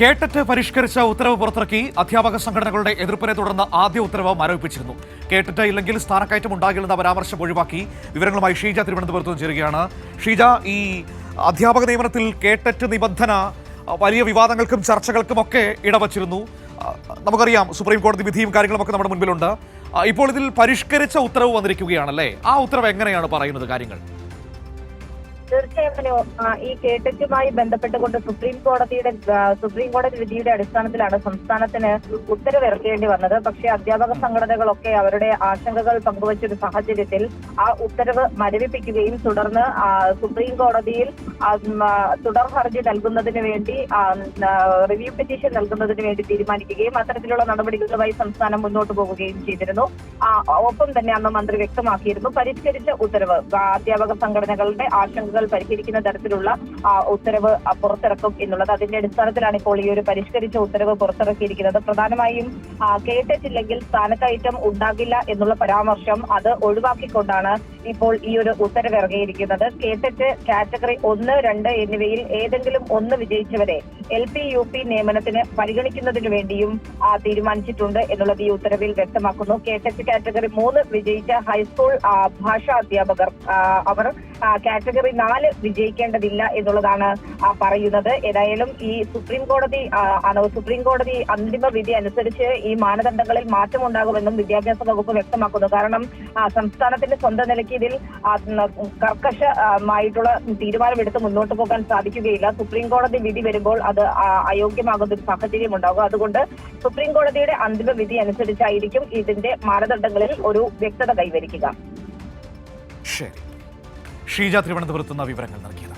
കേട്ടറ്റ് പരിഷ്കരിച്ച ഉത്തരവ് പുറത്തിറക്കി അധ്യാപക സംഘടനകളുടെ എതിർപ്പിനെ തുടർന്ന് ആദ്യ ഉത്തരവ് മരവിപ്പിച്ചിരുന്നു. കേട്ടറ്റ് ഇല്ലെങ്കിൽ സ്ഥാനക്കയറ്റം ഉണ്ടാകില്ലെന്ന പരാമർശം ഒഴിവാക്കി വിവരങ്ങളുമായി ഷീജ തിരുവനന്തപുരത്ത് നിന്ന് ചേരുകയാണ്. ഷീജ ഈ അധ്യാപക നിയമനത്തിൽ കേട്ടറ്റ് നിബന്ധന വലിയ വിവാദങ്ങൾക്കും ചർച്ചകൾക്കും ഒക്കെ ഇടവച്ചിരുന്നു നമുക്കറിയാം സുപ്രീം കോടതി വിധിയും കാര്യങ്ങളുമൊക്കെ നമ്മുടെ മുൻപിലുണ്ട്. ഇപ്പോൾ ഇതിൽ പരിഷ്കരിച്ച ഉത്തരവ് വന്നിരിക്കുകയാണല്ലേ? ആ ഉത്തരവ് എങ്ങനെയാണ് പറയുന്നത് കാര്യങ്ങൾ? തീർച്ചയായും ഈ കേട്ടറ്റുമായി ബന്ധപ്പെട്ടുകൊണ്ട് സുപ്രീം കോടതിയുടെ സുപ്രീം കോടതി വിധിയുടെ അടിസ്ഥാനത്തിലാണ് സംസ്ഥാനത്തിന് ഉത്തരവിറക്കേണ്ടി വന്നത്. പക്ഷേ അധ്യാപക സംഘടനകളൊക്കെ അവരുടെ ആശങ്കകൾ പങ്കുവച്ചൊരു സാഹചര്യത്തിൽ ആ ഉത്തരവ് മരവിപ്പിക്കുകയും തുടർന്ന് സുപ്രീം കോടതിയിൽ തുടർ ഹർജി നൽകുന്നതിന് വേണ്ടി റിവ്യൂ പെറ്റീഷൻ നൽകുന്നതിന് വേണ്ടി തീരുമാനിക്കുകയും അത്തരത്തിലുള്ള നടപടികളുമായി സംസ്ഥാനം മുന്നോട്ട് പോകുകയും ചെയ്തിരുന്നു. ഒപ്പം തന്നെ അന്ന് മന്ത്രി വ്യക്തമാക്കിയിരുന്നു പരിഷ്കരിച്ച ഉത്തരവ്. അധ്യാപക സംഘടനകളുടെ ആശങ്കകൾ പരിഹരിക്കുന്ന തരത്തിലുള്ള ഉത്തരവ് പുറത്തിറക്കും എന്നുള്ളത് അതിന്റെ അടിസ്ഥാനത്തിലാണ് ഇപ്പോൾ ഈ ഒരു പരിഷ്കരിച്ച ഉത്തരവ് പുറത്തിറക്കിയിരിക്കുന്നത്. പ്രധാനമായും കേട്ടിട്ടില്ലെങ്കിൽ സ്ഥാനക്കയറ്റം ഉണ്ടാകില്ല എന്നുള്ള പരാമർശം അത് ഒഴിവാക്കിക്കൊണ്ടാണ് ഇപ്പോൾ ഈ ഒരു ഉത്തരവ് ഇറങ്ങിയിരിക്കുന്നത്. കേസറ്റ് കാറ്റഗറി ഒന്ന് രണ്ട് എന്നിവയിൽ ഏതെങ്കിലും ഒന്ന് വിജയിച്ചവരെ എൽ പി യു പി നിയമനത്തിന് പരിഗണിക്കുന്നതിന് വേണ്ടിയും തീരുമാനിച്ചിട്ടുണ്ട് എന്നുള്ളത് ഈ ഉത്തരവിൽ വ്യക്തമാക്കുന്നു. കേസറ്റ് കാറ്റഗറി മൂന്ന് വിജയിച്ച ഹൈസ്കൂൾ ഭാഷാ അധ്യാപകർ അവർ കാറ്റഗറി നാല് വിജയിക്കേണ്ടതില്ല എന്നുള്ളതാണ് പറയുന്നത്. ഏതായാലും ഈ സുപ്രീം കോടതി സുപ്രീം കോടതി അന്തിമ വിധി അനുസരിച്ച് ഈ മാനദണ്ഡങ്ങളിൽ മാറ്റമുണ്ടാകുമെന്നും വിദ്യാഭ്യാസ വകുപ്പ് വ്യക്തമാക്കുന്നു. കാരണം സംസ്ഥാനത്തിന്റെ സ്വന്തം നിലയ്ക്ക് ഇതിൽ ആ, കർക്കശമായിട്ടുള്ള തീരുമാനമെടുത്ത് മുന്നോട്ട് പോകാൻ സാധിക്കുകയില്ല. സുപ്രീം കോടതി വിധി വരുമ്പോൾ അത് അയോഗ്യമാകുന്ന ഒരു സാഹചര്യം ഉണ്ടാകും. അതുകൊണ്ട് സുപ്രീം കോടതിയുടെ അന്തിമ വിധി അനുസരിച്ചായിരിക്കും ഇതിന്റെ മാനദണ്ഡങ്ങളിൽ ഒരു വ്യക്തത കൈവരിക്കുക. ഷീജ തിരുവനന്തപുരത്ത് നിന്ന് വിവരങ്ങൾ നൽകിയത്.